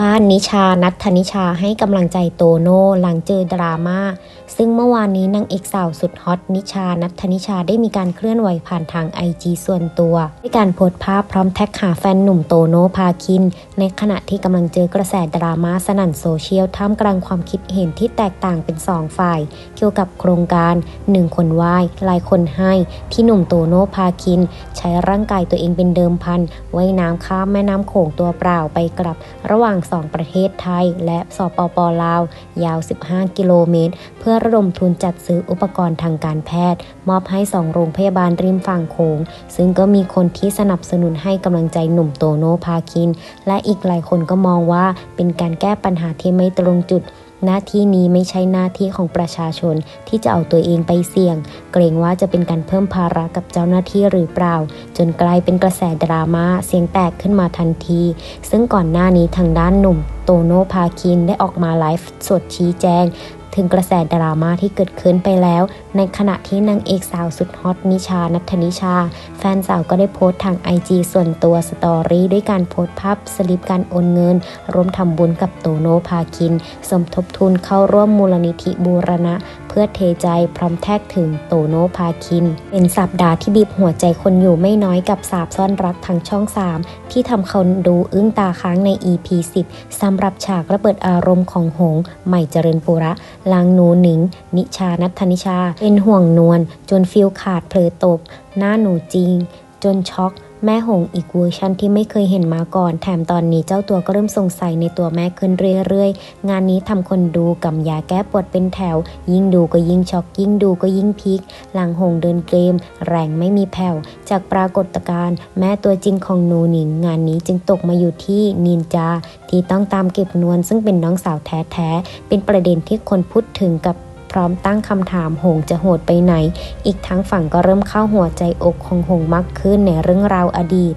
บ้านนิชานัทธนิชาให้กำลังใจโตโน่หลังเจอดราม่า ซึ่งเมื่อวานนี้นางเอกสาวสุดฮอตนิชานัทธนิชาได้มีการเคลื่อนไหวผ่านทางไอจีส่วนตัว ด้วยการโพสต์ภาพพร้อมแท็กหาแฟนหนุ่มโตโน่พาคิน ในขณะที่กำลังเจอกระแสดราม่าสนั่นโซเชียลท่ามกลางความคิดเห็นที่แตกต่างเป็นสองฝ่าย เกี่ยวกับโครงการหนึ่งคนไหว้หลายคนให้ที่หนุ่มโตโน่พาคิน ใช้ร่างกายตัวเองเป็นเดิมพันว่ายน้ำข้ามแม่น้ำโขงตัวเปล่าไปกลับระหว่างงสองประเทศไทย และสปปลาว ยาว 15 กิโลเมตร เพื่อระดมทุนจัดซื้ออุปกรณ์ทางการแพทย์ มอบให้สองโรงพยาบาลริมฝั่งโขง ซึ่งก็มีคนที่สนับสนุนให้กำลังใจหนุ่มโตโนพาคิน และอีกหลายคนก็มองว่าเป็นการแก้ปัญหาที่ไม่ตรงจุด หน้าที่นี้ไม่ใช่หน้าที่ของประชาชนที่จะเอาตัวเองไปเสี่ยง เกรงว่าจะเป็นการเพิ่มภาระกับเจ้าหน้าที่หรือเปล่า จนกลายเป็นกระแสดราม่าเสียงแตกขึ้นมาทันที ซึ่งก่อนหน้านี้ทางด้านหนุ่มโตโนพาคินได้ออกมาไลฟ์สดชี้แจง ถึงกระแสดราม่าที่เกิดขึ้นไปแล้ว ในขณะที่นางเอกสาวสุดฮอตนิชานัทนิชา แฟนสาวก็ได้โพสต์ทางไอจีส่วนตัวสตอรี่ด้วยการโพสต์ภาพสลิปการโอนเงินร่วมทำบุญกับโตโนพาคิน สมทบทุนเข้าร่วมมูลนิธิบูรณะ พื่อเทใจพร้อมแท็กถึงโตโนพาคิน เป็นสัปดาห์ที่บีบหัวใจคนอยู่ไม่น้อยกับสาบซ่อนรักทางช่อง 3 ที่ทำคนดูอึ้งตาค้างใน EP 10สำหรับฉากระเบิดอารมณ์ของหง ใหม่เจริญปุระลางหนูหนิง นิชานัทธนิชา เป็นห่วงนวลจนฟิลขาดเผลอตบ หน้าหนูจริง จนช็อก แม่หงอีกเวอร์ชันที่ไม่เคยเห็นมาก่อน แถมตอนนี้เจ้าตัวก็เริ่มสงสัยในตัวแม่ขึ้นเรื่อยๆ งานนี้ทำคนดูกับยาแก้ปวดเป็นแถว ยิ่งดูก็ยิ่งช็อกยิ่งดูก็ยิ่งพีคหลังหงเดินเกม แรงไม่มีแผ่ว จากปรากฏการณ์แม่ตัวจริงของหนูหนิง งานนี้จึงตกมาอยู่ที่นินจา ที่ต้องตามเก็บนวลซึ่งเป็นน้องสาวแท้ๆเป็นประเด็นที่คนพูดถึงกับ ร้อมตั้งคำถามหงจะโหดไปไหน อีกทั้งฝั่งก็เริ่มเข้าหัวใจอกของหงมากขึ้นในเรื่องราวอดีต